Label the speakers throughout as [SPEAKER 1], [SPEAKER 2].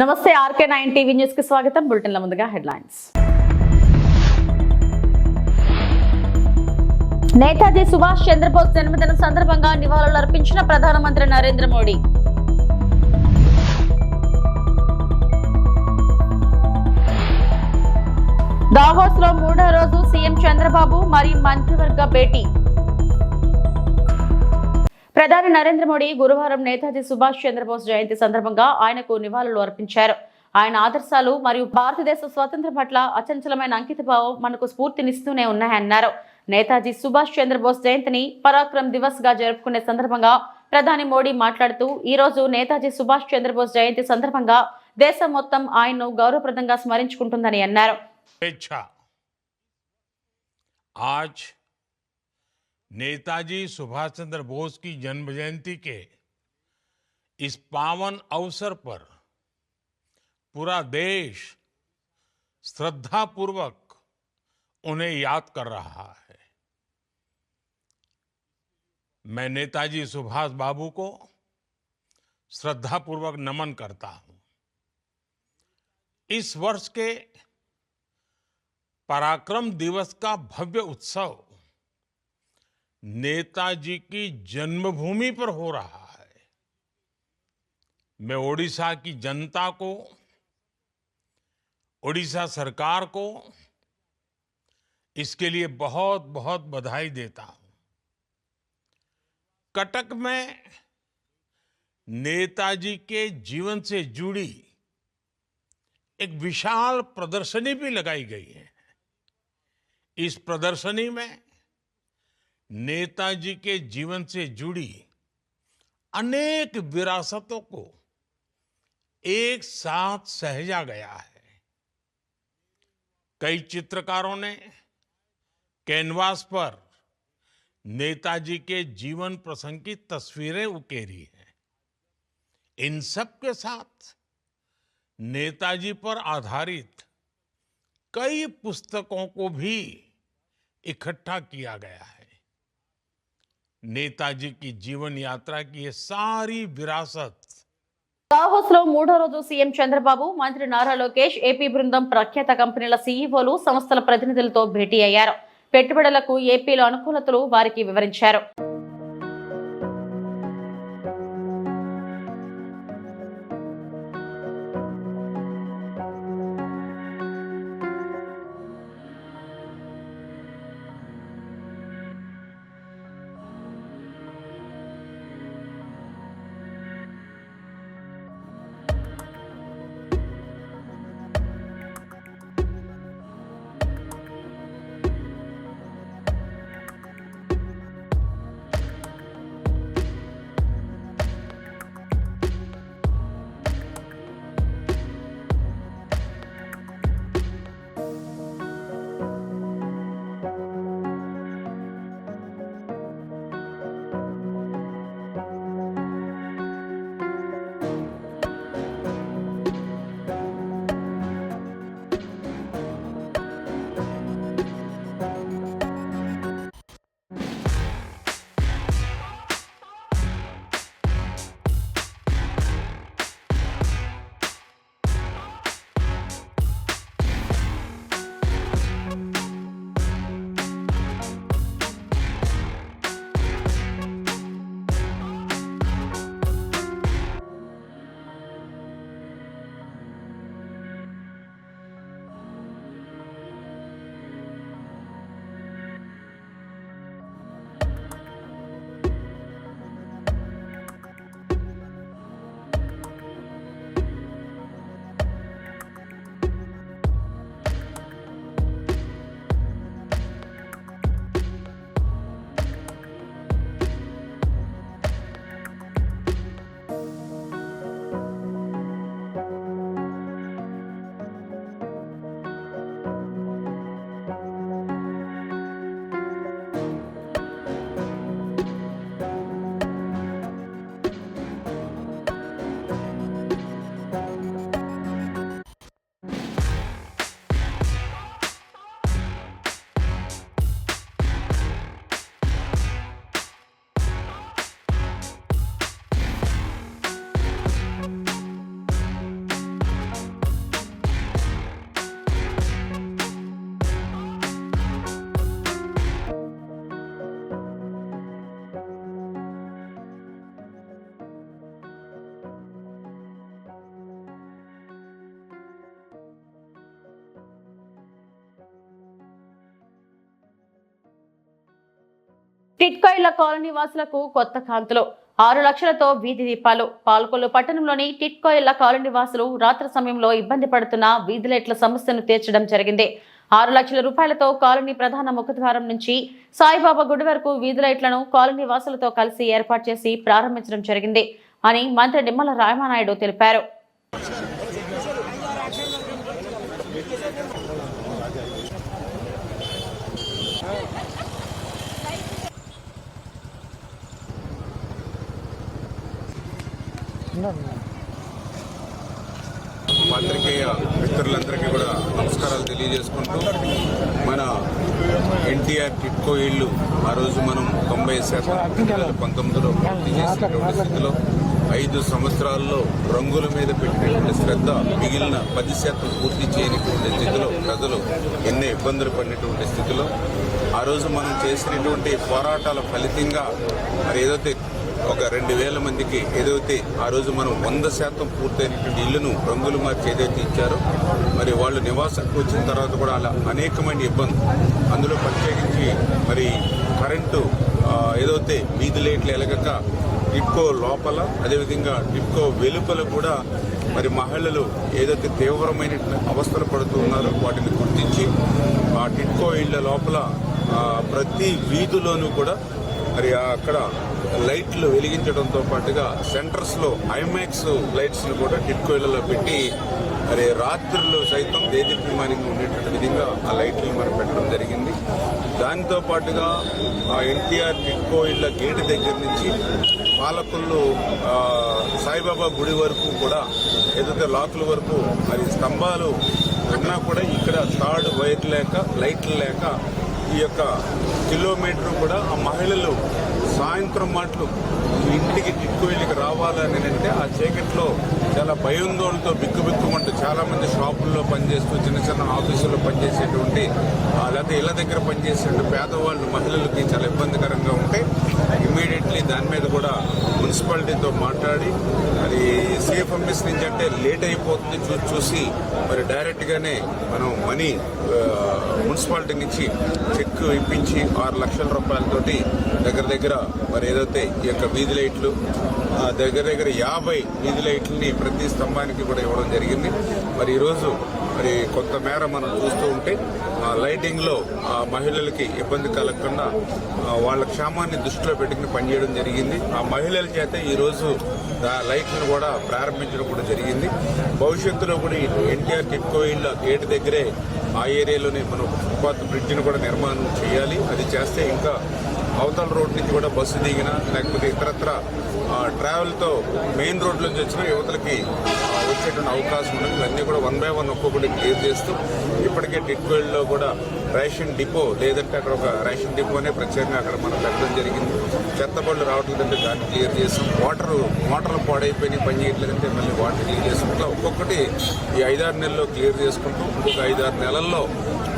[SPEAKER 1] నమస్తే RK nine TV న్యూస్కి స్వాగతం. బులెటిన్ల ముందుగా హెడ్లైన్స్. నేతాజీ సుభాష్ చంద్రబోస్ జన్మదిన సందర్భంగా నివాళులు అర్పించిన ప్రధానమంత్రి నరేంద్ర మోడీ. దావోస్లో మూడో రోజు సీఎం చంద్రబాబు మరియు మంత్రివర్గ భేటీ. ప్రధాని నరేంద్ర మోడీ గురువారం నేతాజీ సుభాష్ చంద్రబోస్ జయంతి సందర్భంగా ఆయనకు నివాళులు అర్పించారు. ఆయన ఆదర్శాలు మరియు భారతదేశ స్వాతంత్ర పట్ల అచంచలమైన అంకితభావం మనకు స్ఫూర్తినిస్తూనే ఉన్నాయన్నారు. నేతాజీ సుభాష్ చంద్రబోస్ జయంతిని పరాక్రమ్ దివస్గా జరుపుకునే సందర్భంగా ప్రధాని మోడీ మాట్లాడుతూ ఈ రోజు నేతాజీ సుభాష్ చంద్రబోస్ జయంతి సందర్భంగా దేశం మొత్తం ఆయన్ను గౌరవప్రదంగా స్మరించుకుంటుందని అన్నారు.
[SPEAKER 2] नेताजी सुभाष चंद्र बोस की जन्म जयंती के इस पावन अवसर पर पूरा देश श्रद्धापूर्वक उन्हें याद कर रहा है। मैं नेताजी सुभाष बाबू को श्रद्धापूर्वक नमन करता हूँ। इस वर्ष के पराक्रम दिवस का भव्य उत्सव नेताजी की जन्मभूमि पर हो रहा है। मैं ओडिशा की जनता को, ओडिशा सरकार को इसके लिए बहुत बहुत बधाई देता हूँ। कटक में नेताजी के जीवन से जुड़ी एक विशाल प्रदर्शनी भी लगाई गई है। इस प्रदर्शनी में नेताजी के जीवन से जुड़ी अनेक विरासतों को एक साथ सहेजा गया है। कई चित्रकारों ने कैनवास पर नेताजी के जीवन प्रसंग की तस्वीरें उकेरी हैं। इन सब के साथ नेताजी पर आधारित कई पुस्तकों को भी इकट्ठा किया गया है। నేతాజీ కి జీవన్ యాత్రకి సారీ
[SPEAKER 1] విరాసత్. దావోస్లో మూడో రోజు సీఎం చంద్రబాబు మంత్రి నారా లోకేష్ ఏపీ బృందం ప్రఖ్యాత కంపెనీల సీఈఓలు సంస్థల ప్రతినిధులతో భేటీ అయ్యారు. పెట్టుబడులకు ఏపీలో అనుకూలతలు వారికి వివరించారు. టిట్కో ఇళ్ళ కాలనీ వాసులకు కొత్త కాంతులు. ఆరు లక్షలతో వీధి దీపాలు. పాల్కొల్లు పట్టణంలోని టిట్కో ఇళ్ళ కాలనీ వాసులు రాత్రి సమయంలో ఇబ్బంది పడుతున్న వీధి లైట్ల సమస్యను తీర్చడం జరిగింది. ఆరు లక్షల రూపాయలతో కాలనీ ప్రధాన ముఖద్వారం నుంచి సాయిబాబా గుడి వరకు వీధి లైట్లను కాలనీ వాసులతో కలిసి ఏర్పాటు చేసి ప్రారంభించడం జరిగింది అని మంత్రి నిమ్మల రామానాయుడు తెలిపారు.
[SPEAKER 3] పాత్రికేయ మిత్రులందరికీ కూడా నమస్కారాలు తెలియజేసుకుంటూ మన ఎన్టీఆర్ టిట్కో ఇళ్ళు ఆ రోజు మనం తొంభై శాతం రెండు వేల పంతొమ్మిదిలో పూర్తి చేసినటువంటి స్థితిలో ఐదు సంవత్సరాల్లో రంగుల మీద పెట్టినటువంటి శ్రద్ధ మిగిలిన పది శాతం పూర్తి చేయనటువంటి స్థితిలో ప్రజలు ఎన్నో ఇబ్బందులు పడినటువంటి స్థితిలో ఆ రోజు మనం చేసినటువంటి పోరాటాల ఫలితంగా మరి ఏదైతే ఒక రెండు వేల మందికి ఏదైతే ఆ రోజు మనం వంద శాతం పూర్తయినటువంటి ఇల్లును రంగులు మార్చి ఏదైతే ఇచ్చారో మరి వాళ్ళు నివాసానికి వచ్చిన తర్వాత కూడా అలా అనేకమైన ఇబ్బంది అందులో ప్రత్యేకించి మరి కరెంటు ఏదైతే వీధి లైట్లు ఎలగక టిట్కో లోపల అదేవిధంగా టిప్కో వెలుపల కూడా మరి మహిళలు ఏదైతే తీవ్రమైన అవస్థలు పడుతూ ఉన్నారో వాటిని గుర్తించి ఆ టిట్కో ఇళ్ళ లోపల ప్రతి వీధిలోనూ కూడా మరి అక్కడ లైట్లు వెలిగించడంతో పాటుగా సెంటర్స్లో ఐమాక్స్ లైట్స్ కూడా టిట్కోయిలలో పెట్టి మరి రాత్రుల్లో సైతం దేదీప్యమానంగా ఉండేటువంటి విధంగా ఆ లైట్లు మనం పెట్టడం జరిగింది. దాంతో పాటుగా ఆ ఎన్టీఆర్ టిట్కో గేటు దగ్గర నుంచి పాలకుల్లో సాయిబాబా గుడి వరకు కూడా ఏదైతే లాకుల వరకు మరి స్తంభాలు ఉన్నా కూడా ఇక్కడ థర్డ్ వైర్ లేక లైట్లు లేక ఈ యొక్క కిలోమీటర్ కూడా ఆ మహిళలు సాయంత్రం మాటలు ఇంటికి టిట్టుకోయిలకి రావాలని అంటే ఆ చీకట్లో చాలా భయాందోళనతో బిక్కుబిక్కుమంటూ చాలా మంది షాపుల్లో పనిచేస్తూ చిన్న చిన్న ఆఫీసుల్లో పనిచేసేటువంటి ఆ, లేకపోతే ఇళ్ళ దగ్గర పనిచేసే పేదవాళ్ళు మహిళలకి చాలా ఇబ్బందికరంగా ఉంటే ఇమీడియట్లీ దాని మీద కూడా మున్సిపాలిటీతో మాట్లాడి అది సేఫ్ అమ్మెస్ నుంచి అంటే లేట్ అయిపోతుంది. చూసి చూసి మరి డైరెక్ట్గానే మనం మనీ మున్సిపాలిటీ నుంచి చెక్ ఇప్పించి ఆరు లక్షల రూపాయలతోటి దగ్గర దగ్గర మరి ఏదైతే ఈ యొక్క వీధి లైట్లు ఆ, దగ్గర దగ్గర యాభై వీధి లైట్లని ప్రతి స్తంభానికి కూడా ఇవ్వడం జరిగింది. మరి ఈరోజు మరి కొంత మేర మనం చూస్తూ ఉంటే ఆ లైటింగ్లో ఆ మహిళలకి ఇబ్బంది కలగకుండా వాళ్ళ క్షేమాన్ని దృష్టిలో పెట్టుకుని పనిచేయడం జరిగింది. ఆ మహిళల చేత ఈరోజు రోజు ఆ కూడా ప్రారంభించడం కూడా జరిగింది. భవిష్యత్తులో కూడా ఎన్టీఆర్ టిట్కో ఇళ్ళ గేట్ దగ్గరే ఆ ఏరియాలోనే మనం ఫుట్పాత్ బ్రిడ్జిని కూడా నిర్మాణం చేయాలి. అది చేస్తే ఇంకా అవతల రోడ్ నుంచి కూడా బస్సు దిగినా లేకపోతే ఇతరత్ర ట్రావెల్తో మెయిన్ రోడ్ నుంచి వచ్చిన యువతలకి వచ్చేటువంటి అవకాశం ఉంది ఇవన్నీ కూడా వన్ బై వన్ ఒక్కొక్కటి క్లియర్ చేస్తూ ఇప్పటికే టిట్కోయిల్లో కూడా రేషన్ డిపో లేదంటే అక్కడ ఒక రేషన్ డిపోనే ప్రత్యేకంగా అక్కడ మనం పెట్టడం జరిగింది. చెత్త బళ్ళు రావట్లేదంటే దాన్ని క్లియర్ చేసాం. వాటర్ మోటార్లు పాడైపోయినాయి పని చేయట్లేదంటే మళ్ళీ వాటర్ క్లియర్ చేసాం ఇట్లా ఒక్కొక్కటి ఈ ఐదారు నెలల్లో క్లియర్ చేసుకుంటూ. ఇంకొక ఐదారు నెలల్లో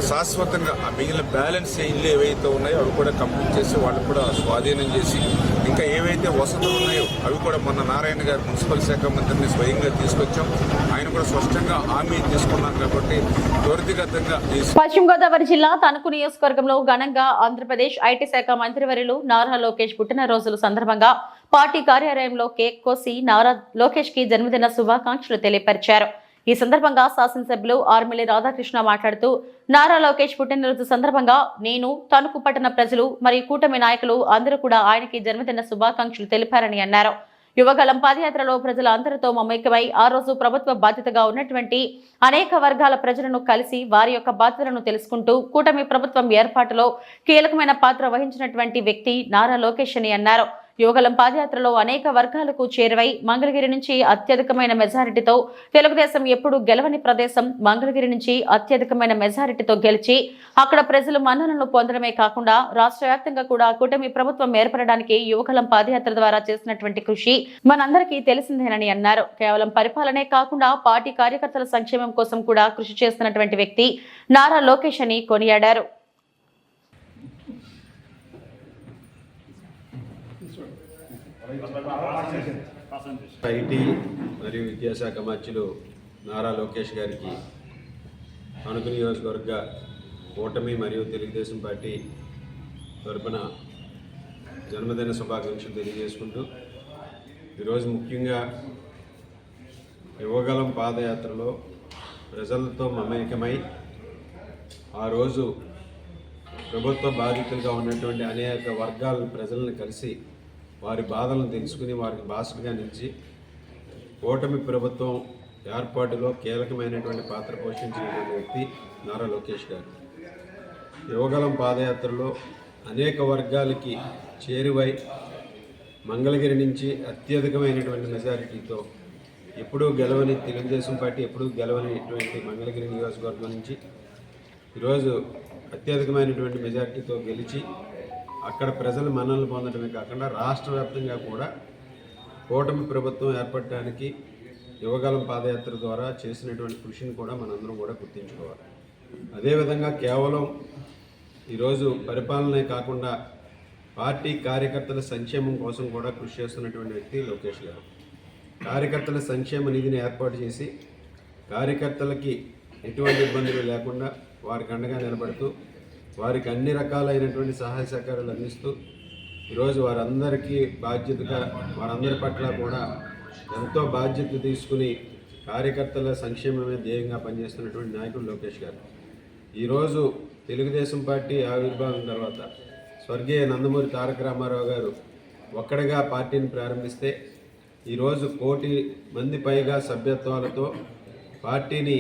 [SPEAKER 3] శాశ్వతంగా ఆ మిగిలిన బ్యాలెన్స్ ఇల్లు ఏవైతే ఉన్నాయో అవి కూడా కంప్లీట్ చేసి వాళ్ళు కూడా స్వాధీనం చేసి ఇంకా ఏవైతే వసతులు ఉన్నాయో అవి కూడా మొన్న నారాయణ గారు మున్సిపల్ శాఖ మంత్రిని స్వయంగా తీసుకొచ్చాం. ఆయన కూడా స్పష్టంగా హామీ తీసుకున్నాం కాబట్టి త్వరితగతంగా
[SPEAKER 1] పశ్చిమ గోదావరి జిల్లా తణుకు నియోజకవర్గంలో ఘనంగా ఆంధ్రప్రదేశ్ ఐటీ శాఖ మంత్రివర్యులు నారా లోకేష్ పుట్టినరోజుల సందర్భంగా పార్టీ కార్యాలయంలో కేక్ కోసి నారా లోకేష్కి జన్మదిన శుభాకాంక్షలు తెలియపరిచారు. ఈ సందర్భంగా శాసనసభ్యులు ఆర్మిలి రాధాకృష్ణ మాట్లాడుతూ నారా లోకేష్ పుట్టినరోజు సందర్భంగా నేను తణుకు పట్టణ ప్రజలు మరియు కూటమి నాయకులు అందరూ కూడా ఆయనకి జన్మదిన శుభాకాంక్షలు తెలిపారని అన్నారు. యువగలం పాదయాత్రలో ప్రజల అందరితో మమేకమై ఆ రోజు ప్రభుత్వ బాధ్యతగా ఉన్నటువంటి అనేక వర్గాల ప్రజలను కలిసి వారి యొక్క బాధ్యతలను తెలుసుకుంటూ కూటమి ప్రభుత్వం ఏర్పాటులో కీలకమైన పాత్ర వహించినటువంటి వ్యక్తి నారా లోకేష్ అని అన్నారు. యువగలం పాదయాత్రలో అనేక వర్గాలకు చేరువై మంగళగిరి నుంచి అత్యధికమైన మెజారిటీతో తెలుగుదేశం ఎప్పుడు గెలవని ప్రదేశం మంగళగిరి నుంచి అత్యధికమైన మెజారిటీతో గెలిచి అక్కడ ప్రజలు మన్ననలు పొందడమే కాకుండా రాష్ట్ర వ్యాప్తంగా కూడా కూటమి ప్రభుత్వం ఏర్పడడానికి యువగలం పాదయాత్ర ద్వారా చేసినటువంటి కృషి మనందరికీ తెలిసిందేనని అన్నారు. కేవలం పరిపాలనే కాకుండా పార్టీ కార్యకర్తల సంక్షేమం కోసం కూడా కృషి చేస్తున్నటువంటి వ్యక్తి నారా లోకేష్ అని కొనియాడారు.
[SPEAKER 4] ఐటీ మరియు విద్యాశాఖ మంత్రులు నారా లోకేష్ గారికి తణుకు నియోజకవర్గ కూటమి మరియు తెలుగుదేశం పార్టీ తరపున జన్మదిన శుభాకాంక్షలు తెలియజేసుకుంటూ ఈరోజు ముఖ్యంగా యువగలం పాదయాత్రలో ప్రజలతో మమేకమై ఆ రోజు ప్రభుత్వ బాధితులుగా ఉన్నటువంటి అనేక వర్గాల ప్రజలను కలిసి వారి బాధలను తెలుసుకుని వారికి బాసటగా నిలిచి ఓటమి ప్రభుత్వం ఏర్పాటులో కీలకమైనటువంటి పాత్ర పోషించినటువంటి వ్యక్తి నారా లోకేష్ గారు. యువగలం పాదయాత్రలో అనేక వర్గాలకి చేరువై మంగళగిరి నుంచి అత్యధికమైనటువంటి మెజారిటీతో ఎప్పుడూ గెలవని తెలుగుదేశం పార్టీ ఎప్పుడూ గెలవనిటువంటి మంగళగిరి నియోజకవర్గం నుంచి ఈరోజు అత్యధికమైనటువంటి మెజారిటీతో గెలిచి అక్కడ ప్రజలు మన్నలు పొందడమే కాకుండా రాష్ట్ర వ్యాప్తంగా కూడా కూటమి ప్రభుత్వం ఏర్పడటానికి యువగలం పాదయాత్ర ద్వారా చేసినటువంటి కృషిని కూడా మనందరం కూడా గుర్తించుకోవాలి. అదేవిధంగా కేవలం ఈరోజు పరిపాలనే కాకుండా పార్టీ కార్యకర్తల సంక్షేమం కోసం కూడా కృషి చేస్తున్నటువంటి వ్యక్తి లోకేష్ గారు. కార్యకర్తల సంక్షేమ నిధిని ఏర్పాటు చేసి కార్యకర్తలకి ఎటువంటి ఇబ్బందులు లేకుండా వారికి అండగా నిలబడుతూ వారికి అన్ని రకాలైనటువంటి సహాయ సహకారాలు అందిస్తూ ఈరోజు వారందరికీ బాధ్యతగా వారందరి పట్ల కూడా ఎంతో బాధ్యత తీసుకుని కార్యకర్తల సంక్షేమమే ధ్యేయంగా పనిచేస్తున్నటువంటి నాయకుడు లోకేష్ గారు. ఈరోజు తెలుగుదేశం పార్టీ ఆవిర్భావం తర్వాత స్వర్గీయ నందమూరి తారక రామారావు గారు ఒక్కడిగా పార్టీని ప్రారంభిస్తే ఈరోజు కోటి మంది పైగా సభ్యత్వాలతో పార్టీని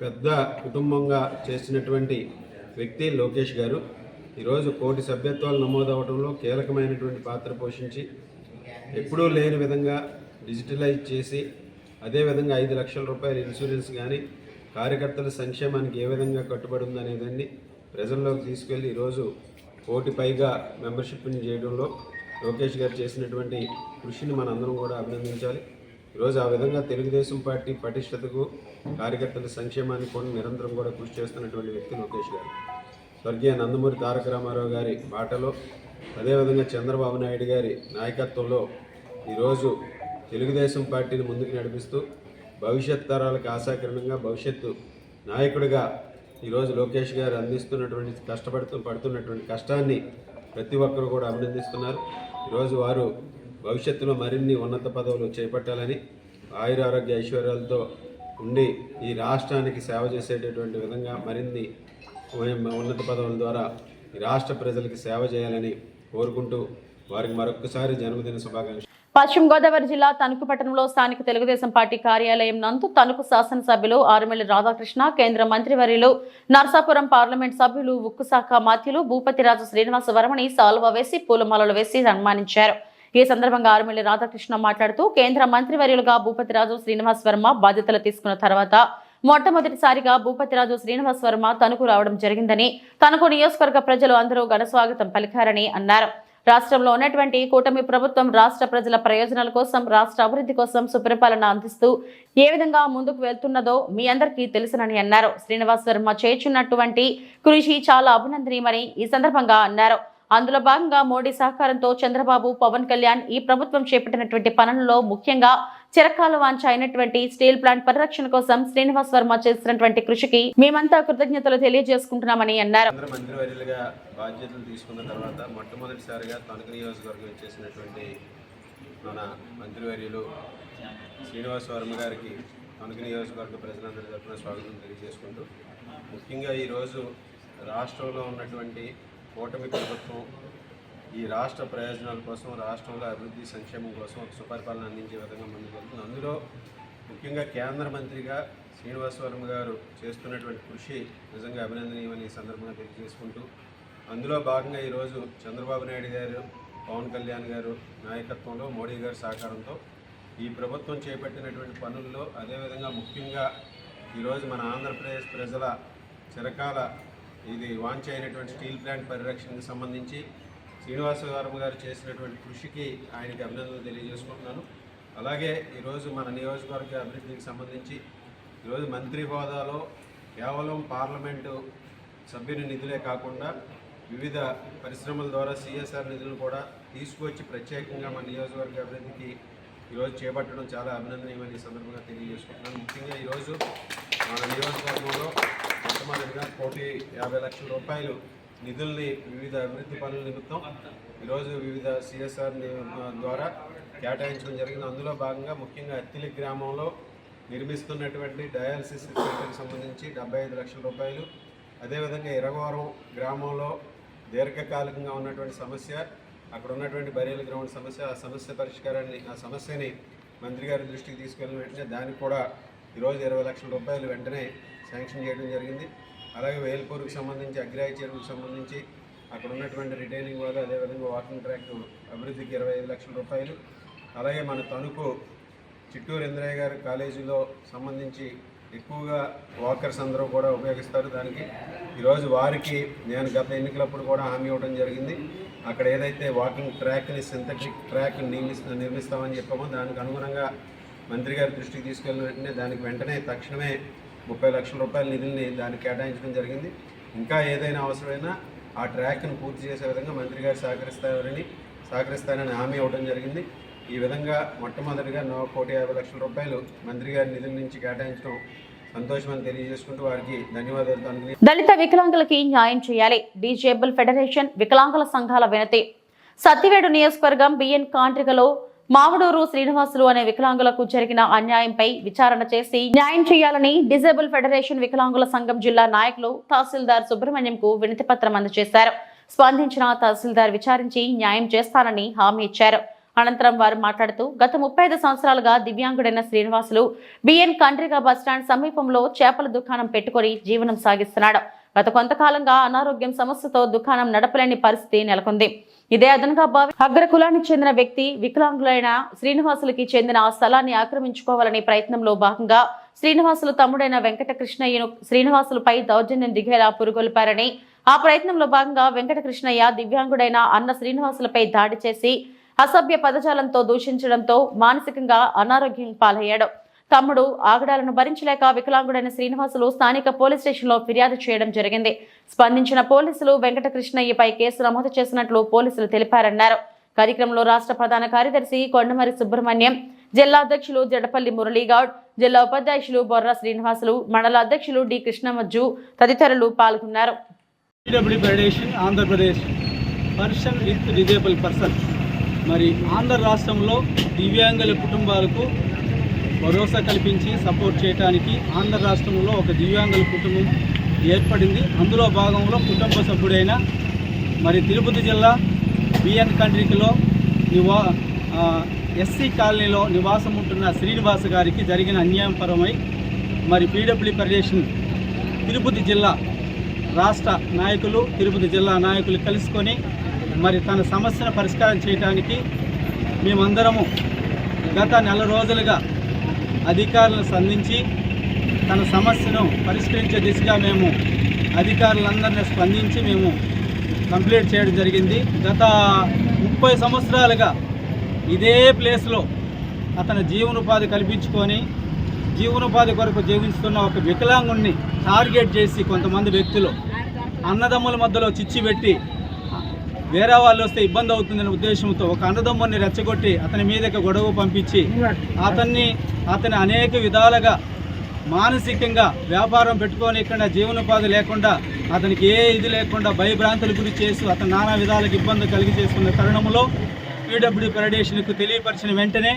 [SPEAKER 4] పెద్ద కుటుంబంగా చేసినటువంటి వ్యక్తి లోకేష్ గారు ఈరోజు కోటి సభ్యత్వాలు నమోదవడంలో కీలకమైనటువంటి పాత్ర పోషించి ఎప్పుడూ లేని విధంగా డిజిటలైజ్ చేసి అదేవిధంగా ఐదు లక్షల రూపాయల ఇన్సూరెన్స్ కానీ కార్యకర్తల సంక్షేమానికి ఏ విధంగా కట్టుబడి ఉందనేదాన్ని ప్రజల్లోకి తీసుకెళ్ళి ఈరోజు కోటి పైగా మెంబర్షిప్ని చేయడంలో లోకేష్ గారు చేసినటువంటి కృషిని మనందరం కూడా అభినందించాలి. ఈరోజు ఆ విధంగా తెలుగుదేశం పార్టీ పటిష్టతకు కార్యకర్తల సంక్షేమాన్ని కూడా నిరంతరం కూడా కృషి చేస్తున్నటువంటి వ్యక్తి లోకేష్ గారు. స్వర్గీయ నందమూరి తారక రామారావు గారి బాటలో అదేవిధంగా చంద్రబాబు నాయుడు గారి నాయకత్వంలో ఈరోజు తెలుగుదేశం పార్టీని ముందుకు నడిపిస్తూ భవిష్యత్ తరాలకు ఆశాకరణంగా భవిష్యత్తు నాయకుడిగా ఈరోజు లోకేష్ గారు అందిస్తున్నటువంటి కష్టపడుతూ పడుతున్నటువంటి కష్టాన్ని ప్రతి ఒక్కరు కూడా అభినందిస్తున్నారు. ఈరోజు వారు భవిష్యత్తులో మరిన్ని ఉన్నత పదవులు చేపట్టాలని ఆయుర ఆరోగ్య ఐశ్వర్యాలతో ఉండి ఈ రాష్ట్రానికి సేవ చేసేటటువంటి విధంగా మరిన్ని ఉన్నత పదవుల ద్వారా ఈ రాష్ట్ర ప్రజలకి సేవ చేయాలని కోరుకుంటూ వారికి మరొకసారి జన్మదిన శుభాకాంక్షలు.
[SPEAKER 1] పశ్చిమ గోదావరి జిల్లా తణుకు పట్టణంలో స్థానిక తెలుగుదేశం పార్టీ కార్యాలయం నందు తణుకు శాసనసభ్యులు ఆరుమల్లి రాధాకృష్ణ కేంద్ర మంత్రివర్యులు నర్సాపురం పార్లమెంట్ సభ్యులు ఉక్కు శాఖ మాత్యులు భూపతిరాజు శ్రీనివాస వరమణి సాల్వ వేసి పూలమాలలు వేసి సన్మానించారు. ఈ సందర్భంగా ఆరుమిల్లి రాధాకృష్ణ మాట్లాడుతూ కేంద్ర మంత్రివర్యులుగా భూపతిరాజు శ్రీనివాస్ వర్మ బాధ్యతలు తీసుకున్న తర్వాత మొట్టమొదటిసారిగా భూపతిరాజు శ్రీనివాస్ వర్మ తణుకు రావడం జరిగిందని తనకు నియోజకవర్గ ప్రజలు అందరూ ఘనస్వాగతం పలికారని అన్నారు. రాష్ట్రంలో ఉన్నటువంటి కూటమి ప్రభుత్వం రాష్ట్ర ప్రజల ప్రయోజనాల కోసం రాష్ట్ర అభివృద్ధి కోసం సుపరిపాలన అందిస్తూ ఏ విధంగా ముందుకు వెళ్తున్నదో మీ అందరికీ తెలుసునని అన్నారు. శ్రీనివాస్ వర్మ చేర్చున్నటువంటి కృషి చాలా అభినందనీయమని ఈ సందర్భంగా అన్నారు. అందులో భాగంగా మోడీ సహకారంతో చంద్రబాబు పవన్ కళ్యాణ్ ఈ ప్రభుత్వం చేపట్టినటువంటి పనుల్లో ముఖ్యంగా చిరకాల వాంఛ అయినటువంటి స్టీల్ ప్లాంట్ పరిరక్షణ కోసం శ్రీనివాస్ వర్మ చేసినటువంటి కృషికి మేమంతా కృతజ్ఞతలు తెలియజేసుకుంటున్నామని అన్నారు.
[SPEAKER 4] కేంద్ర బాధ్యతలు తీసుకున్న తర్వాత మొట్టమొదటిసారిగా తణుకు నియోజకవర్గం చేసినటువంటి మన మంత్రివర్యులు శ్రీనివాస్ వర్మ గారికి తణుకు నియోజకవర్గ ప్రజలందరి తరఫున స్వాగతం తెలియజేసుకుంటూ ముఖ్యంగా ఈరోజు రాష్ట్రంలో ఉన్నటువంటి కూటమి ప్రభుత్వం ఈ రాష్ట్ర ప్రయోజనాల కోసం రాష్ట్రంలో అభివృద్ధి సంక్షేమం కోసం ఒక సుపరిపాలన అందించే విధంగా ముందుకు వెళ్తుంది. అందులో ముఖ్యంగా కేంద్ర మంత్రిగా శ్రీనివాసవరం గారు చేస్తున్నటువంటి కృషి నిజంగా అభినందనీయమని ఈ సందర్భంగా తెలియజేసుకుంటూ అందులో భాగంగా ఈరోజు చంద్రబాబు నాయుడు గారు పవన్ కళ్యాణ్ గారు నాయకత్వంలో మోడీ గారి సహకారంతో ఈ ప్రభుత్వం చేపట్టినటువంటి పనుల్లో అదేవిధంగా ముఖ్యంగా ఈరోజు మన ఆంధ్రప్రదేశ్ ప్రజల చిరకాల ఇది వాంచ్ అయినటువంటి స్టీల్ ప్లాంట్ పరిరక్షణకు సంబంధించి శ్రీనివాసవరం గారు చేసినటువంటి కృషికి ఆయనకి అభినందనలు తెలియజేసుకుంటున్నాను. అలాగే ఈరోజు మన నియోజకవర్గ అభివృద్ధికి సంబంధించి ఈరోజు మంత్రి హోదాలో కేవలం పార్లమెంటు సభ్యుని నిధులే కాకుండా వివిధ పరిశ్రమల ద్వారా సిఎస్ఆర్ నిధులను కూడా తీసుకువచ్చి ప్రత్యేకంగా మన నియోజకవర్గ అభివృద్ధికి ఈరోజు చేపట్టడం చాలా అభినందనీయమని సందర్భంగా తెలియజేసుకుంటున్నాను. ముఖ్యంగా ఈరోజు మన నియోజకవర్గంలో మొట్టమొదటిగా కోటి యాభై లక్షల రూపాయలు నిధుల్ని వివిధ అభివృద్ధి పనుల నిమిత్తం ఈరోజు వివిధ సిఎస్ఆర్ ద్వారా కేటాయించడం జరిగింది. అందులో భాగంగా ముఖ్యంగా అత్తిలి గ్రామంలో నిర్మిస్తున్నటువంటి డయాలసిస్ సెంటర్కి సంబంధించి డెబ్బై ఐదు లక్షల రూపాయలు. అదేవిధంగా ఇరగవరం గ్రామంలో దీర్ఘకాలికంగా ఉన్నటువంటి సమస్య అక్కడ ఉన్నటువంటి బరేల గ్రౌండ్ సమస్య ఆ సమస్య పరిష్కారాన్ని ఆ సమస్యని మంత్రి గారి దృష్టికి తీసుకెళ్ళిన వెంటనే దానికి కూడా ఈరోజు ఇరవై లక్షల రూపాయలు వెంటనే శాంక్షన్ చేయడం జరిగింది. అలాగే వేల్పూర్కి సంబంధించి అగ్రాయి సంబంధించి అక్కడ ఉన్నటువంటి రిటైనింగ్ వాళ్ళు అదేవిధంగా వాకింగ్ ట్రాక్ అభివృద్ధికి ఇరవై ఐదు లక్షల రూపాయలు. అలాగే మన తణుకు చిట్టూరు ఇంద్రయ్య గారి కాలేజీలో సంబంధించి ఎక్కువగా వాకర్స్ అందరూ కూడా ఉపయోగిస్తారు దానికి. ఈరోజు వారికి నేను గత ఎన్నికలప్పుడు కూడా హామీ ఇవ్వడం జరిగింది. అక్కడ ఏదైతే వాకింగ్ ట్రాక్ని సింథటిక్ ట్రాక్ నిర్మిస్తా నిర్మిస్తామని చెప్పామో దానికి అనుగుణంగా మంత్రి గారి దృష్టికి తీసుకెళ్ళిన వెంటనే దానికి వెంటనే తక్షణమే ముప్పై లక్షల రూపాయల నిధుల్ని దానికి కేటాయించడం జరిగింది. ఇంకా ఏదైనా అవసరమైనా ఆ ట్రాక్ను పూర్తి చేసే విధంగా మంత్రి గారు సహకరిస్తారని సహకరిస్తారని హామీ ఇవ్వడం జరిగింది. ఈ విధంగా మొట్టమొదటిగా నో కోటి యాభై లక్షల రూపాయలు మంత్రి గారి నిధుల నుంచి కేటాయించడం తెలియజేసుకుంటూ వారికి ధన్యవాదాలు
[SPEAKER 1] దళిత వికలాంగులకి న్యాయం చేయాలి. డిజేబుల్ ఫెడరేషన్ వికలాంగుల సంఘాల వినతి. సత్తివేడు నియోజకవర్గం బిఎన్ కాంట్రికలో మావడూరు శ్రీనివాసులు అనే వికలాంగులకు జరిగిన అన్యాయంపై విచారణ చేసి న్యాయం చేయాలని డిజేబుల్ ఫెడరేషన్ వికలాంగుల సంఘం జిల్లా నాయకులు తహసీల్దార్ సుబ్రహ్మణ్యంకు వినతి పత్రం అందజేశారు. స్పందించిన తహసీల్దార్ విచారించి న్యాయం చేస్తానని హామీ ఇచ్చారు. అనంతరం వారు మాట్లాడుతూ గత ముప్పై ఐదు సంవత్సరాలుగా దివ్యాంగుడైన Srinivasulu BN Kandriga bus stand సమీపంలో చేపల దుకాణం పెట్టుకొని జీవనం సాగిస్తున్నాడు. గత కొంతకాలంగా అనారోగ్యం సమస్యతో దుకాణం నడపలేని పరిస్థితి నెలకొంది. ఇదే అదనంగా భావి అగ్ర కులానికి చెందిన వ్యక్తి వికలాంగులైన శ్రీనివాసులకి చెందిన ఆ స్థలాన్ని ఆక్రమించుకోవాలనే ప్రయత్నంలో భాగంగా శ్రీనివాసులు తమ్ముడైన వెంకటకృష్ణయ్యను శ్రీనివాసులపై దౌర్జన్యం దిగేలా పురుగొల్పారని ఆ ప్రయత్నంలో భాగంగా వెంకటకృష్ణయ్య దివ్యాంగుడైన అన్న శ్రీనివాసులపై దాడి చేసి అసభ్య పదజాలంతో దూషించడంతో మానసికంగా అనారోగ్యం పాలయ్యాడు. తమ్ముడు ఆగడాలను భరించలేక వికలాంగుడైన శ్రీనివాసులు స్థానిక పోలీస్ స్టేషన్లో ఫిర్యాదు చేయడం జరిగింది. స్పందించిన పోలీసులు వెంకటకృష్ణయ్యపై కేసు నమోదు చేసినట్లు పోలీసులు తెలిపారన్నారు. కార్యక్రమంలో రాష్ట్ర ప్రధాన కార్యదర్శి కొండమరి సుబ్రహ్మణ్యం జిల్లా అధ్యక్షులు జడపల్లి మురళీగౌడ్ జిల్లా ఉపాధ్యక్షులు బొర్రా శ్రీనివాసులు మండల అధ్యక్షులు డి కృష్ణమజ్జు తదితరులు పాల్గొన్నారు.
[SPEAKER 5] Andhra Pradesh person with disable person. మరి ఆంధ్ర రాష్ట్రంలో దివ్యాంగుల కుటుంబాలకు భరోసా కల్పించి సపోర్ట్ చేయడానికి ఆంధ్ర రాష్ట్రంలో ఒక దివ్యాంగుల కుటుంబం ఏర్పడింది. అందులో భాగంలో కుటుంబ సభ్యుడైన మరి తిరుపతి జిల్లా బిఎన్ కంట్రీకిలో నివా ఎస్సీ కాలనీలో నివాసం ఉంటున్న శ్రీనివాస్ గారికి జరిగిన అన్యాయపరమై మరి పీడబ్ల్యూ ఫెడరేషన్ తిరుపతి జిల్లా రాష్ట్ర నాయకులు తిరుపతి జిల్లా నాయకులు కలుసుకొని మరి తన సమస్యను పరిష్కారం చేయడానికి మేమందరము గత నెల రోజులుగా అధికారులను సంధించి తన సమస్యను పరిష్కరించే దిశగా మేము అధికారులందరినీ స్పందించి మేము కంప్లీట్ చేయడం జరిగింది. గత ముప్పై సంవత్సరాలుగా ఇదే ప్లేస్లో అతని జీవనోపాధి కల్పించుకొని జీవనోపాధి కొరకు జీవిస్తున్న ఒక వికలాంగుణ్ణి టార్గెట్ చేసి కొంతమంది వ్యక్తులు అన్నదమ్ముల మధ్యలో చిచ్చి పెట్టి వేరే వాళ్ళు వస్తే ఇబ్బంది అవుతుందనే ఉద్దేశంతో ఒక అన్నదమ్ముని రెచ్చగొట్టి అతని మీదకి గొడవ పంపించి అతన్ని అతని అనేక విధాలుగా మానసికంగా వ్యాపారం పెట్టుకొని ఇక్కడ జీవనోపాధి లేకుండా అతనికి ఏ ఇది లేకుండా భయభ్రాంతులు గురి చేసి అతను నానా విధాలకు ఇబ్బంది కలిగి చేసుకున్న తరుణంలో పీడబ్ల్యూ ఫెడరేషన్కు తెలియపరిచిన వెంటనే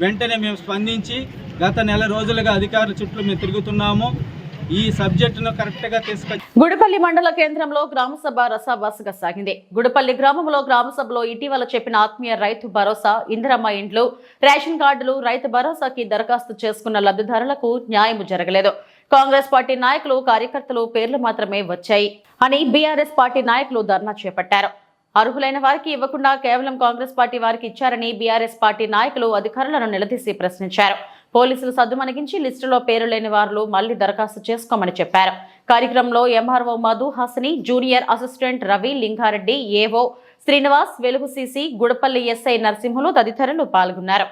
[SPEAKER 5] వెంటనే మేము స్పందించి గత నెల రోజులుగా అధికారుల చుట్టూ మేము తిరుగుతున్నాము. ఈ సబ్జెక్టును కరెక్ట్గా తీసుకొచ్చి
[SPEAKER 1] గుడిపల్లి మండల కేంద్రంలో గ్రామ సభ రసాభాసగా సాగింది. గుడిపల్లి గ్రామంలో గ్రామ సభలో ఇటీవల చెప్పిన ఆత్మీయ రైతు భరోసా ఇందిరమ్మ ఇండ్లు రేషన్ కార్డులు రైతు భరోసాకి దరఖాస్తు చేసుకున్న లబ్ధిదారులకు న్యాయం జరగలేదు. కాంగ్రెస్ పార్టీ నాయకులు కార్యకర్తలు పేర్లు మాత్రమే వచ్చాయి అని బీఆర్ఎస్ పార్టీ నాయకులు ధర్నా చేపట్టారు. అర్హులైన వారికి ఇవ్వకుండా కేవలం కాంగ్రెస్ పార్టీ వారికి ఇచ్చారని బీఆర్ఎస్ పార్టీ నాయకులు అధికారులను నిలదీసి ప్రశ్నించారు. పోలీసులు సద్దుమణిగించి లిస్టులో పేరు లేని వారు మళ్ళీ దరఖాస్తు చేసుకోమని చెప్పారు. కార్యక్రమంలో MRO Madhu Hasini junior assistant Ravi Lingareddy AO Srinivas వెలుగు సీసీ గుడపల్లి ఎస్ఐ నరసింహులు తదితరులు పాల్గొన్నారు.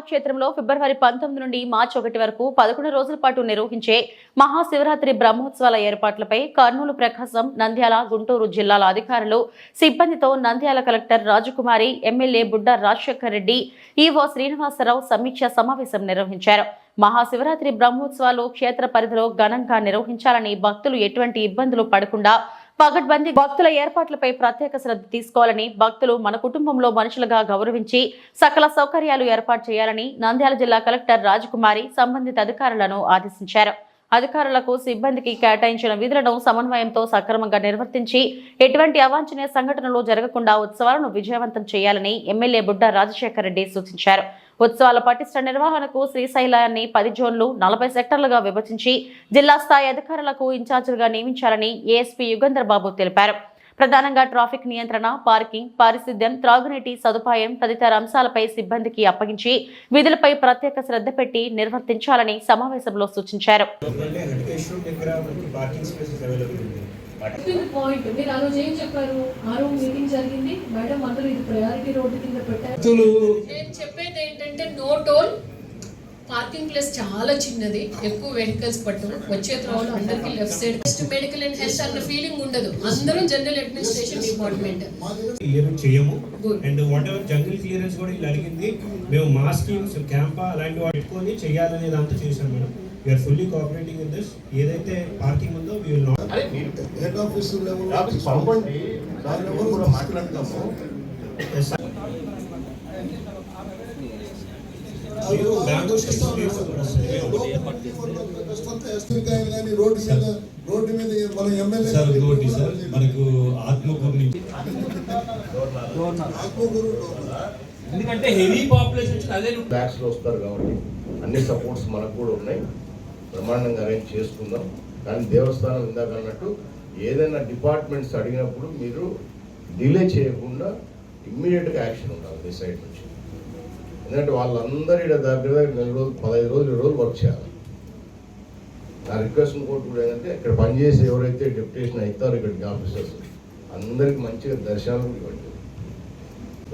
[SPEAKER 1] మహాక్షేత్రంలో ఫిబ్రవరి పంతొమ్మిది నుండి మార్చి ఒకటి వరకు పదకొండు రోజుల పాటు నిర్వహించే మహాశివరాత్రి బ్రహ్మోత్సవాల ఏర్పాట్లపై కర్నూలు ప్రకాశం నంద్యాల గుంటూరు జిల్లాల అధికారులు సిబ్బందితో నంద్యాల కలెక్టర్ రాజకుమారి ఎమ్మెల్యే బుడ్డ రాజశేఖర్ రెడ్డి ఈవో శ్రీనివాసరావు సమీక్ష సమావేశం నిర్వహించారు. మహాశివరాత్రి బ్రహ్మోత్సవాలు క్షేత్ర పరిధిలో ఘనంగా నిర్వహించాలని భక్తులు ఎటువంటి ఇబ్బందులు పడకుండా పగడ్బందీ భక్తుల ఏర్పాట్లపై ప్రత్యేక శ్రద్ధ తీసుకోవాలని భక్తులు మన కుటుంబంలో మనుషులుగా గౌరవించి సకల సౌకర్యాలు ఏర్పాటు చేయాలని నంద్యాల జిల్లా కలెక్టర్ రాజకుమారి సంబంధిత అధికారులను ఆదేశించారు. అధికారులకు సిబ్బందికి కేటాయించిన విధులను సమన్వయంతో సక్రమంగా నిర్వర్తించి ఎటువంటి అవాంఛనీయ సంఘటనలు జరగకుండా ఉత్సవాలను విజయవంతం చేయాలని ఎమ్మెల్యే బుడ్డ రాజశేఖర రెడ్డి సూచించారు. ఉత్సవాల పటిష్ట నిర్వహణకు శ్రీశైలాన్ని పది జోన్లు నలభై సెక్టర్లుగా విభజించి జిల్లా స్థాయి అధికారులకు ఇన్ఛార్జీలుగా నియమించాలని ఏఎస్పీ యుగంధర్ బాబు తెలిపారు. ప్రధానంగా ట్రాఫిక్ నియంత్రణ పార్కింగ్ పారిశుద్ధ్యం త్రాగునీటి సదుపాయం తదితర అంశాలపై సిబ్బందికి అప్పగించి విధులపై ప్రత్యేక శ్రద్ధ పెట్టి నిర్వర్తించాలని సమావేశంలో సూచించారు.
[SPEAKER 6] పాయింట్ మీరు ఆ రోజు ఏం చెప్పారు? ఆ రోజు మీటింగ్ జరిగింది. మేడం అందరూ ఇది ప్రయారిటీ రోడ్డు కింద పెట్టారు. నేను చెప్పేది ఏంటంటే నో టోల్ పార్కింగ్ ప్లేస్ చాలా చిన్నది. ఎక్కువ వెహికల్స్ పట్టు వచ్చే త్రోవలో అందరికి left side first medical and health అన్న ఫీలింగ్ ఉండదు. అందరం జనరల్ అడ్మినిస్ట్రేషన్ డిపార్ట్మెంట్
[SPEAKER 7] చేయము. And whatever jungle clearance కూడా ఇలా అడిగింది మేము మా స్కీమ్స్ క్యాంపా అలాంటి వాటి పెట్టుకొని చేయాలనేది అంతా చేశాం madam. We're fully cooperating in this ఏదైతే పార్కింగ్ ఉందో
[SPEAKER 8] హెడ్ ఆఫీస్ లెవెల్ పంపండి దాని లెవెల్ కూడా మాట్లాడతాము
[SPEAKER 7] మీరు
[SPEAKER 8] కానీ రోడ్డు మీద రోడ్డు మీద మన ఎమ్మెల్యే
[SPEAKER 9] సార్ ఇంకోటి సార్ మనకు ఆత్మకూరు నుంచి
[SPEAKER 8] ఆత్మకూరు
[SPEAKER 10] ఎందుకంటే హెవీ పాపులేషన్ అదే
[SPEAKER 11] వస్తారు కాబట్టి అన్ని సపోర్ట్స్ మనకు కూడా ఉన్నాయి బ్రహ్మాండంగా అరేంజ్ చేసుకుందాం కానీ దేవస్థానం ఇందాక అన్నట్టు ఏదైనా డిపార్ట్మెంట్స్ అడిగినప్పుడు మీరు డిలే చేయకుండా ఇమ్మీడియట్గా యాక్షన్ ఉండాలి మీ సైడ్ నుంచి. ఎందుకంటే వాళ్ళందరూ ఇక్కడ దగ్గర దగ్గర నెల రోజులు పదహైదు రోజులు ఇరవై రోజులు వర్క్ చేయాలి. నా రిక్వెస్ట్ ఇంకోటి కూడా ఏంటంటే ఇక్కడ పనిచేసి ఎవరైతే డెప్యుటేషన్ అవుతారో ఇక్కడికి ఆఫీసర్స్ అందరికి మంచిగా దర్శనాలు ఇవ్వండి.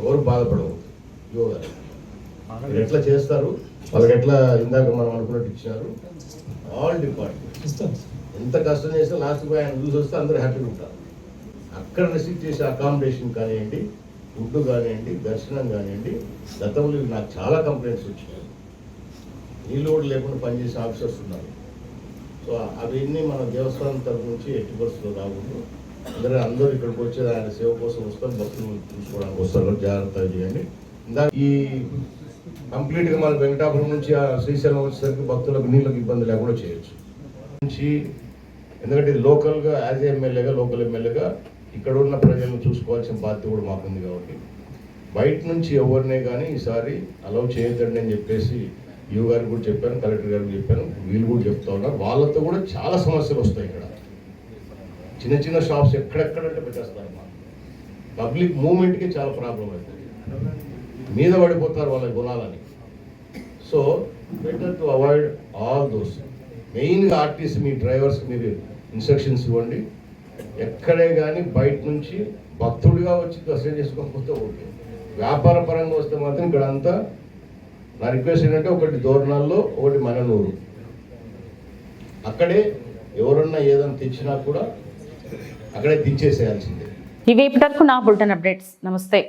[SPEAKER 11] ఎవరు బాధపడవద్దు యోగా ఎట్లా చేస్తారు? వాళ్ళకి ఎట్లా ఇందాక మనం అనుకున్నట్టు ఇచ్చినారు? ఆల్ డిపార్ట్మెంట్ ఎంత కష్టం చేస్తే లాస్ట్కి పోయి ఆయన చూసి వస్తే అందరూ హ్యాపీగా ఉంటారు. అక్కడ రిసీవ్ చేసే అకామిడేషన్ కానివ్వండి ఫుడ్ కానివ్వండి దర్శనం కానివ్వండి గతంలో నాకు చాలా కంప్లైంట్స్ వచ్చినాయి. నీళ్ళు కూడా లేకుండా పనిచేసే ఆఫీసర్స్ ఉన్నారు. సో అవన్నీ మన దేవస్థానం తరపు నుంచి ఎట్టి పరిస్థితులు రాకూడదు. అందరూ అందరూ ఇక్కడికి వచ్చి ఆయన సేవ కోసం వస్తారు భక్తులు చూసుకోవడానికి వస్తారు. జాగ్రత్తగా చేయండి. ఇందాక ఈ కంప్లీట్గా మన వెంకటాపురం నుంచి ఆ శ్రీశైలం వచ్చేసరికి భక్తులకు నీళ్ళకి ఇబ్బంది లేకుండా చేయొచ్చు. నుంచి ఎందుకంటే ఇది లోకల్గా యాజ్ ఎమ్మెల్యేగా లోకల్ ఎమ్మెల్యేగా ఇక్కడ ఉన్న ప్రజలను చూసుకోవాల్సిన బాధ్యత కూడా మాకుంది కాబట్టి. బయట నుంచి ఎవరినే కానీ ఈసారి అలౌ చేయొద్దండి అని చెప్పేసి యూ గారికి కూడా చెప్పాను కలెక్టర్ గారికి చెప్పాను వీళ్ళు కూడా చెప్తా ఉన్నారు. వాళ్ళతో కూడా చాలా సమస్యలు వస్తాయి ఇక్కడ. చిన్న చిన్న షాప్స్ ఎక్కడెక్కడంటే పెట్టేస్తారు మా పబ్లిక్ మూమెంట్కి చాలా ప్రాబ్లం అవుతుంది. మీద పడిపోతారు వాళ్ళ గుణాలని. So better to avoid all those మెయిన్గా ఆర్టీసీ మీ డ్రైవర్స్ మీరు ఇన్స్ట్రక్షన్స్ ఇవ్వండి. ఎక్కడే కానీ బయట నుంచి భక్తుడిగా వచ్చి దర్శనం చేసుకోకపోతే ఓకే. వ్యాపార పరంగా వస్తే మాత్రం ఇక్కడ అంతా నా రిక్వెస్ట్ ఏంటంటే ఒకటి దోరణాల్లో ఒకటి మననూరు. అక్కడే ఎవరన్నా ఏదైనా తెచ్చినా కూడా అక్కడే దించేసేయాల్సిందే.
[SPEAKER 1] ఇవి ఇప్పటివరకు నా బుల్టన్ అప్డేట్స్. నమస్తే.